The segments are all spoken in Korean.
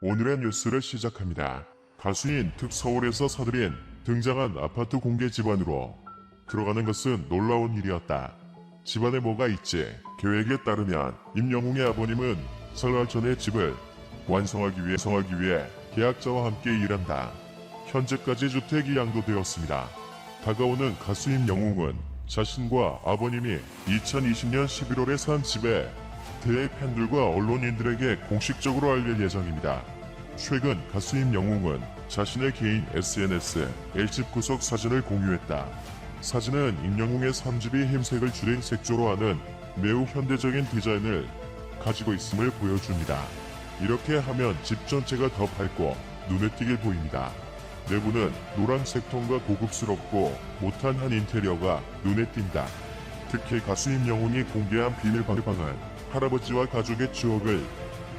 오늘의 뉴스를 시작합니다. 가수인 특서울에서 서들인 등장한 아파트 공개 집안으로 들어가는 것은 놀라운 일이었다. 집안에 뭐가 있지? 계획에 따르면 임영웅의 아버님은 설날 전에 집을 완성하기 위해 성하기 위해 계약자와 함께 일한다. 현재까지 주택이 양도되었습니다. 다가오는 가수 임영웅은 자신과 아버님이 2020년 11월에 산 집에 대의 팬들과 언론인들에게 공식적으로 알릴 예정입니다. 최근 가수 임 영웅은 자신의 개인 SNS에 L집 구석 사진을 공유했다. 사진은 임영웅의 3집이 흰색을 줄인 색조로 하는 매우 현대적인 디자인을 가지고 있음을 보여줍니다. 이렇게 하면 집 전체가 더 밝고 눈에 띄게 보입니다. 내부는 노란색 톤과 고급스럽고 못한 한 인테리어가 눈에 띈다. 특히 가수 임영웅이 공개한 비밀방은 할아버지와 가족의 추억을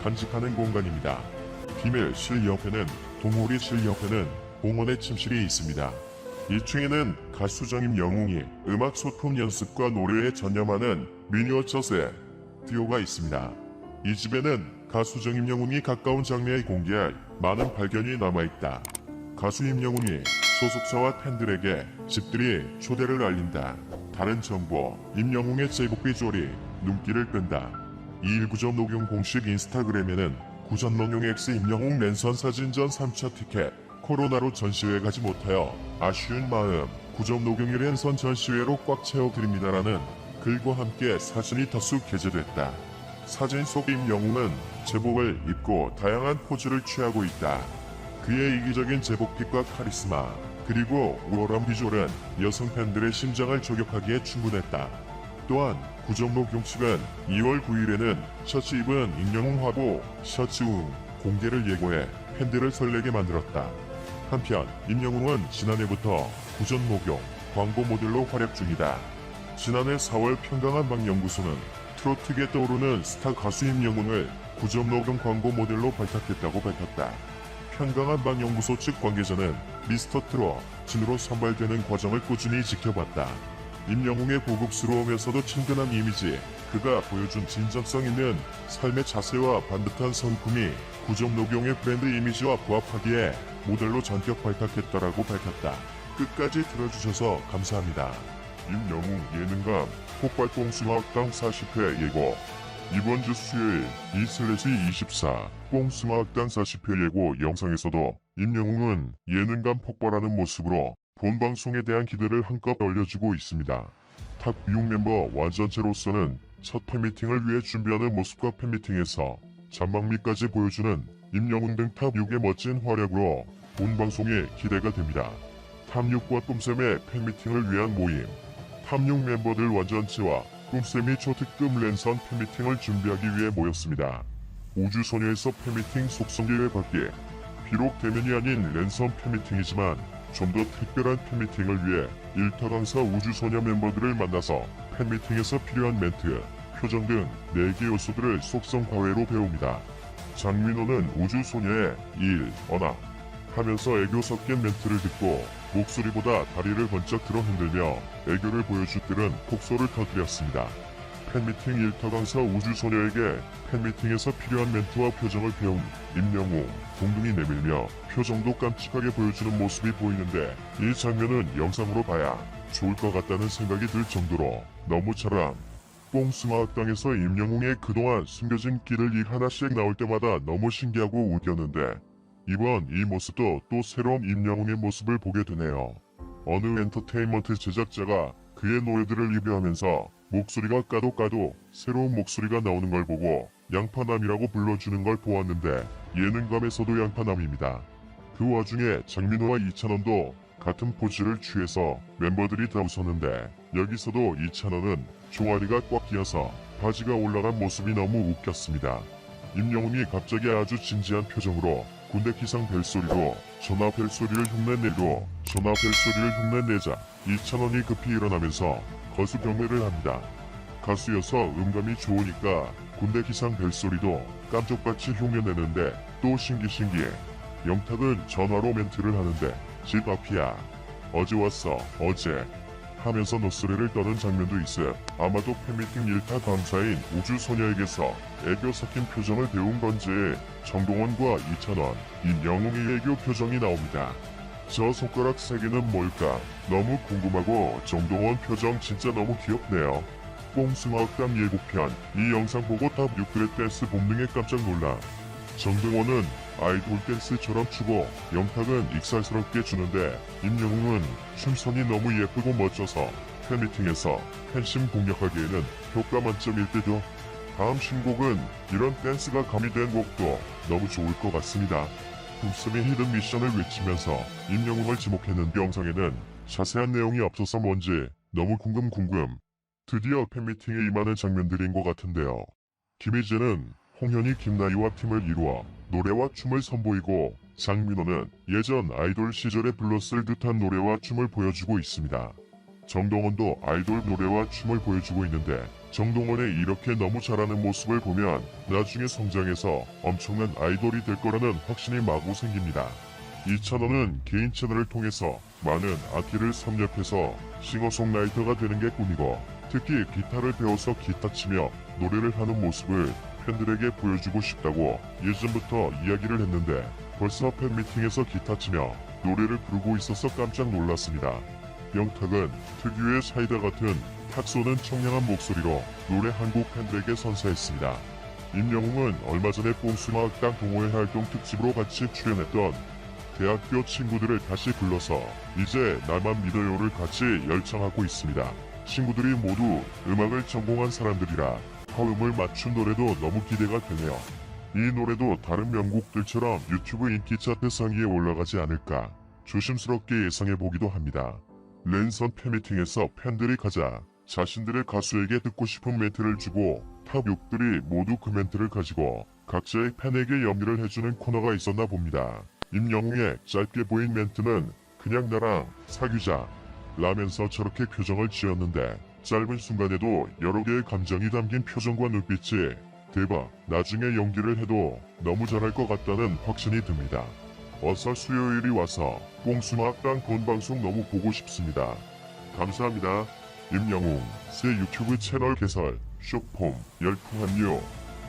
간직하는 공간입니다. 비밀실 옆에는 동호리실 옆에는 공원의 침실이 있습니다. 2층에는 가수 정임 영웅이 음악 소품 연습과 노래에 전념하는 미니어처 스튜디오가 있습니다. 이 집에는 가수 정임 영웅이 가까운 장래에 공개할 많은 발견이 남아있다. 가수 임영웅이 소속사와 팬들에게 집들이 초대를 알린다. 다른 정보, 임영웅의 제복 비주얼이 눈길을 끈다. 219점 녹용 공식 인스타그램에는 구전 X 임영웅 랜선 사진전 3차 티켓, 코로나로 전시회 가지 못하여 아쉬운 마음, 구점 녹용 1랜선 전시회로 꽉 채워드립니다라는 글과 함께 사진이 다수 게재됐다. 사진 속 임영웅은 제복을 입고 다양한 포즈를 취하고 있다. 그의 이기적인 제복핏과 카리스마 그리고 우월한 비주얼은 여성 팬들의 심장을 저격하기에 충분했다. 또한 구정록 용측은 2월 9일에는 셔츠 입은 임영웅 화보 셔츠 웅 공개를 예고해 팬들을 설레게 만들었다. 한편 임영웅은 지난해부터 구전 목용 광고 모델로 활약 중이다. 지난해 4월 평강한 방연구소는 트로트계 떠오르는 스타 가수 임영웅을 구전 녹용 광고 모델로 발탁했다고 밝혔다. 평강한 방연구소 측 관계자는 미스터 트롯 진으로 선발되는 과정을 꾸준히 지켜봤다. 임영웅의 고급스러우면서도 친근한 이미지, 그가 보여준 진정성 있는 삶의 자세와 반듯한 성품이 구정 녹용의 브랜드 이미지와 부합하기에 모델로 전격 발탁했다라고 밝혔다. 끝까지 들어주셔서 감사합니다. 임영웅 예능감 폭발뽕수마학당 40회 예고 이번 주 수요일 이슬래시24 뽕수마학당 40회 예고 영상에서도 임영웅은 예능감 폭발하는 모습으로 본 방송에 대한 기대를 한껏 올려주고 있습니다. 탑 6멤버 완전체로서는 첫 팬미팅을 위해 준비하는 모습과 팬미팅에서 잔망미까지 보여주는 임영웅 등탑 6의 멋진 활약으로 본 방송에 기대가 됩니다. 탑 6과 꿈쌤의 팬미팅을 위한 모임 탑6 멤버들 완전체와 꿈쌤이 초특급 랜선 팬미팅을 준비하기 위해 모였습니다. 우주소녀에서 팬미팅 속성계를 받기 비록 대면이 아닌 랜선 팬미팅이지만 좀 더 특별한 팬미팅을 위해 일타 강사 우주소녀 멤버들을 만나서 팬미팅에서 필요한 멘트, 표정 등 4개 요소들을 속성 과외로 배웁니다. 장민호는 우주소녀의 일, 언어 하면서 애교 섞인 멘트를 듣고 목소리보다 다리를 번쩍 들어 흔들며 애교를 보여줄 들은 폭소를 터뜨렸습니다. 팬미팅 일터 강사 우주소녀에게 팬미팅에서 필요한 멘트와 표정을 배운 임영웅 동동이 내밀며 표정도 깜찍하게 보여주는 모습이 보이는데 이 장면은 영상으로 봐야 좋을 것 같다는 생각이 들 정도로 너무 잘함. 뽕스마학당에서 임영웅의 그동안 숨겨진 끼를 일 하나씩 나올 때마다 너무 신기하고 웃겼는데 이번 이 모습도 또 새로운 임영웅의 모습을 보게 되네요. 어느 엔터테인먼트 제작자가 그의 노래들을 리뷰하면서 목소리가 까도 까도 새로운 목소리가 나오는 걸 보고 양파남이라고 불러주는 걸 보았는데 예능감에서도 양파남입니다. 그 와중에 장민호와 이찬원도 같은 포즈를 취해서 멤버들이 다 웃었는데 여기서도 이찬원은 종아리가 꽉 끼어서 바지가 올라간 모습이 너무 웃겼습니다. 임영웅이 갑자기 아주 진지한 표정으로 군대 기상 벨소리로 전화 벨소리를 흉내내고 전화 벨소리를 흉내내자 이찬원이 급히 일어나면서 거수 경례를 합니다. 가수여서 음감이 좋으니까 군대 기상 벨소리도 깜짝같이 흉내내는데 또 신기신기해. 영탁은 전화로 멘트를 하는데 집 앞이야. 어제 왔어 어제. 하면서 노스레를 떠는 장면도 있어 아마도 팬미팅 일타 강사인 우주소녀에게서 애교 섞인 표정을 배운 건지 정동원과 이찬원, 임영웅의 애교 표정이 나옵니다. 저 손가락 세 개는 뭘까? 너무 궁금하고 정동원 표정 진짜 너무 귀엽네요. 뽕숭아학당 예고편 이 영상 보고 탑 6들의 댄스 본능에 깜짝 놀라. 정동원은 아이돌 댄스처럼 추고 영탁은 익살스럽게 추는데 임영웅은 춤선이 너무 예쁘고 멋져서 팬미팅에서 팬심 공략하기에는 효과 만점일 때죠. 다음 신곡은 이런 댄스가 가미된 곡도 너무 좋을 것 같습니다. 품성의 히든 미션을 외치면서 임영웅을 지목했는 영상에는 자세한 내용이 없어서 뭔지 너무 궁금 궁금. 드디어 팬미팅에 임하는 장면들인 것 같은데요. 김희재는 홍현희 김나희와 팀을 이루어 노래와 춤을 선보이고 장민호는 예전 아이돌 시절에 불렀을 듯한 노래와 춤을 보여주고 있습니다. 정동원도 아이돌 노래와 춤을 보여주고 있는데 정동원의 이렇게 너무 잘하는 모습을 보면 나중에 성장해서 엄청난 아이돌이 될 거라는 확신이 마구 생깁니다. 이찬원은 개인 채널을 통해서 많은 악기를 섭렵해서 싱어송라이터가 되는 게 꿈이고 특히 기타를 배워서 기타 치며 노래를 하는 모습을 팬들에게 보여주고 싶다고 예전부터 이야기를 했는데 벌써 팬미팅에서 기타 치며 노래를 부르고 있어서 깜짝 놀랐습니다. 영탁은 특유의 사이다 같은 탁 쏘는 청량한 목소리로 노래 한곡 팬들에게 선사했습니다. 임영웅은 얼마 전에 뽕수마학당 동호회 활동 특집으로 같이 출연했던 대학교 친구들을 다시 불러서 이제 나만 믿어요를 같이 열창하고 있습니다. 친구들이 모두 음악을 전공한 사람들이라 화음을 맞춘 노래도 너무 기대가 되네요. 이 노래도 다른 명곡들처럼 유튜브 인기 차트 상위에 올라가지 않을까 조심스럽게 예상해 보기도 합니다. 랜선 팬미팅에서 팬들이 가자 자신들의 가수에게 듣고 싶은 멘트를 주고 탑 6들이 모두 그 멘트를 가지고 각자의 팬에게 염려를 해주는 코너가 있었나 봅니다. 임영웅의 짧게 보인 멘트는 그냥 나랑 사귀자 라면서 저렇게 표정을 지었는데 짧은 순간에도 여러 개의 감정이 담긴 표정과 눈빛이 대박 나중에 연기를 해도 너무 잘할 것 같다는 확신이 듭니다. 어서 수요일이 와서 뽕수마학당 본방송 너무 보고 싶습니다. 감사합니다. 임영웅 새 유튜브 채널 개설 쇼폼 열풍 합류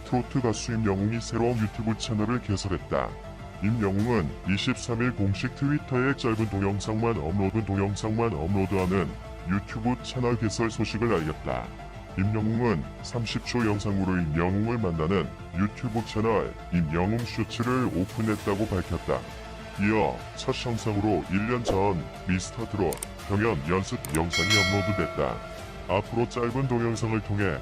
트로트 가수 임영웅이 새로운 유튜브 채널을 개설했다. 임영웅은 23일 공식 트위터에 짧은 동영상만 업로드 동영상만 업로드하는 유튜브 채널 개설 소식을 알렸다. 임영웅은 30초 영상으로 임영웅을 만나는 유튜브 채널 임영웅 쇼츠를 오픈했다고 밝혔다. 이어 첫 영상으로 1년 전 미스터 트롯 경연 연습 영상이 업로드됐다. 앞으로 짧은 동영상을 통해